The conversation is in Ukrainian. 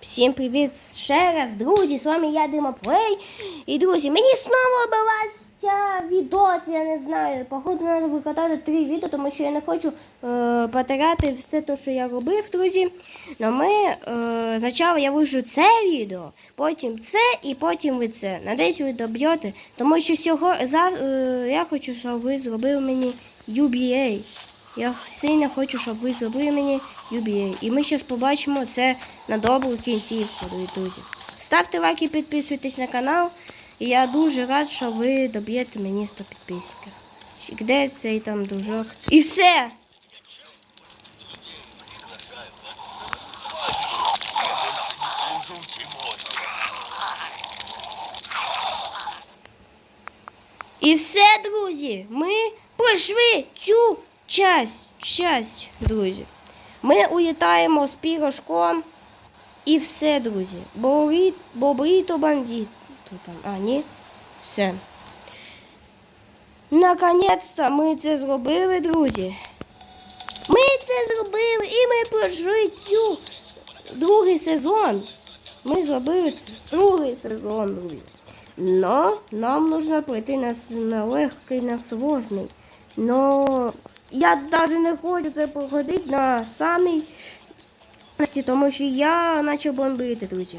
Всім привіт ще раз, друзі! З вами я Дима Плей. І друзі, мені знову обилася відос, я не знаю. Походу треба викладати три відео, тому що я не хочу е, потеряти все те, що я робив, друзі. Но ми е, спочатку я вижу це відео, потім це і потім ви це. Надіюсь, ви доб'єте, тому що сьогодні за, е, я хочу, щоб ви зробили мені UBA. Я сильно хочу, щоб ви зробили мені UBA. І ми зараз побачимо це на добру кінцівку, друзі. Ставте лайки, підписуйтесь на канал. І я дуже рад, що ви доб'єте мені 100 підписників. Де цей там дружок? І все! І все, друзі, ми пройшли цю часть, часть, друзі. Ми улітаємо з пірожком. І все, друзі. Бобрі, бобріто бандит. Хто там? А, ні. Все. Наконець-то ми це зробили, друзі. Ми це зробили і ми пройшли цю другий сезон. Ми зробили це другий сезон, друзі. Но нам нужно пройти на, на легкий, на сложний. Но я навіть не хочу це походити на самій тому що я почав бомбити, друзі.